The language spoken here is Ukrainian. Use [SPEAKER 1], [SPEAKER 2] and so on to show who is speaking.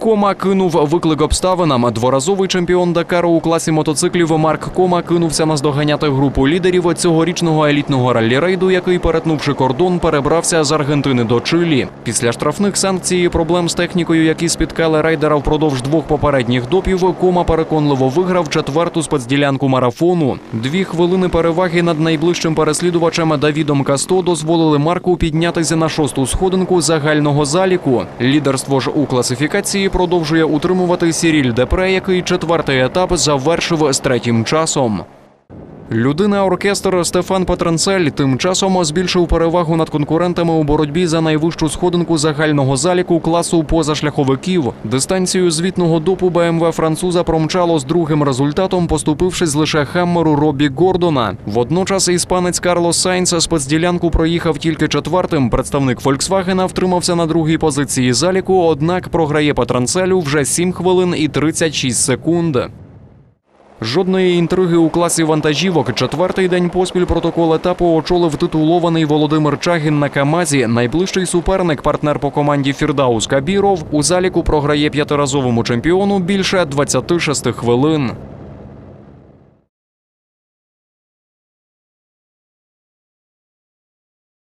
[SPEAKER 1] Кома кинув виклик обставинам. Дворазовий чемпіон Дакару у класі мотоциклів Марк Кома кинувся наздоганяти групу лідерів цьогорічного елітного раллі-рейду, який, перетнувши кордон, перебрався з Аргентини до Чилі. Після штрафних санкцій і проблем з технікою, які спіткали рейдера впродовж двох попередніх допів, Кома переконливо виграв четверту спецділянку марафону. Дві хвилини переваги над найближчим переслідувачем Давідом Касто дозволили Марку піднятися на шосту сходинку загального заліку. Лідерство ж у класифікації продовжує утримувати Сіріль Депре, який четвертий етап завершив з третім часом. Людина оркестр Стефан Патранцель тим часом збільшив перевагу над конкурентами у боротьбі за найвищу сходинку загального заліку класу позашляховиків. Дистанцію звітного допу БМВ француза промчало з другим результатом, поступившись лише Хаммеру Робі Гордона. Водночас іспанець Карлос Сайнц спецділянку проїхав тільки четвертим. Представник Фольксвагена втримався на другій позиції заліку, однак програє Патранцелю вже 7 хвилин і 36 секунд. Жодної інтриги у класі вантажівок. Четвертий день поспіль протокол етапу очолив титулований Володимир Чагін на Камазі. Найближчий суперник, партнер по команді Фірдаус Кабіров, у заліку програє п'ятиразовому чемпіону більше 26 хвилин.